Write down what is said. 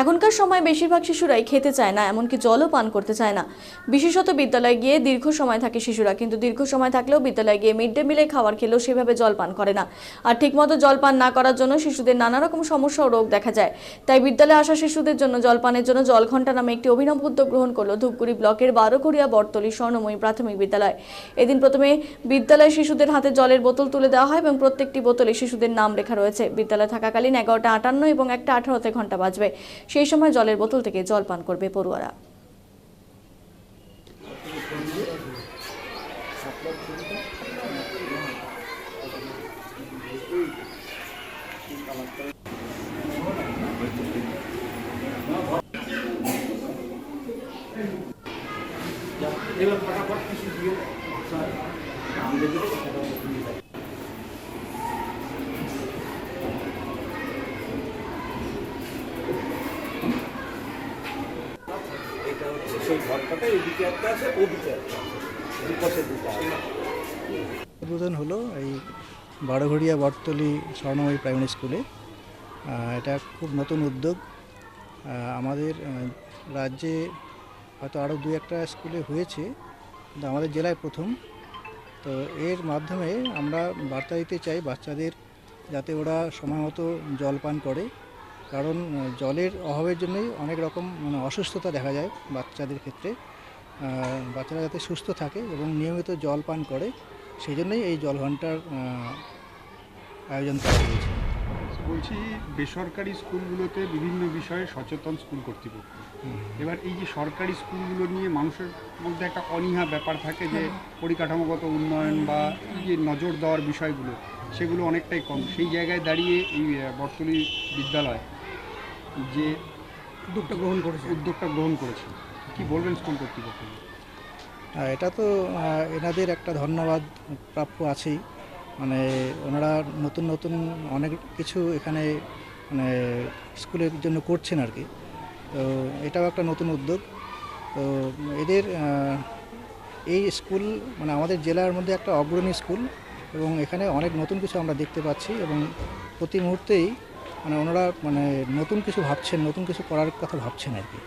এখনকার সময় বেশিরভাগ শিশুরাই খেতে চায় না, এমনকি জলও পান করতে চায় না। বিশেষত বিদ্যালয়ে গিয়ে দীর্ঘ সময় থাকে শিশুরা, কিন্তু দীর্ঘ সময় থাকলেও বিদ্যালয়ে গিয়ে মিড ডে মিলে খাবার খেলেও সেভাবে জল পান করে না। আর ঠিকমতো জল পান না করার জন্য শিশুদের নানা রকম সমস্যা ও রোগ দেখা যায়। তাই বিদ্যালয়ে আসা শিশুদের জন্য জলপানের জন্য জল জলঘণ্টা নামে একটি অভিনব উদ্যোগ গ্রহণ করল ধূপগুড়ি ব্লকের বারোঘড়িয়া বটতলী স্বর্ণময়ী প্রাথমিক বিদ্যালয়। এদিন প্রথমে বিদ্যালয়ে শিশুদের হাতে জলের বোতল তুলে দেওয়া হয় এবং প্রত্যেকটি বোতলে শিশুদের নাম লেখা রয়েছে। বিদ্যালয়ে থাকাকালীন এগারোটা আটান্ন এবং একটা আঠারোতে ঘণ্টা বাজবে। সেই সময় জলের বোতল থেকে জল পান করবে পড়ুয়ারা। এটা হচ্ছে সেই ঘরটাতে এদিকে একটা আছে একটা আছে। দুপাশে উদ্বোধন হলো এই বারোঘড়িয়া বটতলি স্বর্ণময়ী প্রাইমারি স্কুলে। এটা খুব নতুন উদ্যোগ। আমাদের রাজ্যে হয়তো আরও দু একটা স্কুলে হয়েছে, কিন্তু আমাদের জেলায় প্রথম। তো এর মাধ্যমে আমরা বার্তা দিতে চাই বাচ্চাদের যাতে ওরা সময় মতো জল পান করে। কারণ জলের অভাবের জন্যই অনেক রকম মানে অসুস্থতা দেখা যায় বাচ্চাদের ক্ষেত্রে। বাচ্চারা যাতে সুস্থ থাকে এবং নিয়মিত জল পান করে সেই জন্যই এই জল ঘণ্টার আয়োজন করা হয়েছে। বলছি বেসরকারি স্কুলগুলোতে বিভিন্ন বিষয়ে সচেতন স্কুল কর্তৃপক্ষ। এবার এই যে সরকারি স্কুলগুলো নিয়ে মানুষের মধ্যে একটা অনীহা ব্যাপার থাকে যে পরিকাঠামোগত উন্নয়ন বা যে নজর দেওয়ার বিষয়গুলো সেগুলো অনেকটাই কম। সেই জায়গায় দাঁড়িয়ে এই আহ, বটতলী বিদ্যালয় যে উদ্যোগটা গ্রহণ করেছে উদ্যোগটা গ্রহণ করেছে কি বলবেন স্কুল কর্তৃপক্ষ? আর এটা তো এনাদের একটা ধন্যবাদ প্রাপ্য আছেই। মানে ওনারা নতুন নতুন অনেক কিছু এখানে মানে স্কুলের জন্য করছেন আর কি। তো এটাও একটা নতুন উদ্যোগ। তো এদের এই স্কুল মানে আমাদের জেলার মধ্যে একটা অগ্রণী স্কুল এবং এখানে অনেক নতুন কিছু আমরা দেখতে পাচ্ছি এবং প্রতি মুহূর্তেই মানে ওনারা মানে নতুন কিছু ভাবছেন নতুন কিছু করার কথা ভাবছেন আর কি।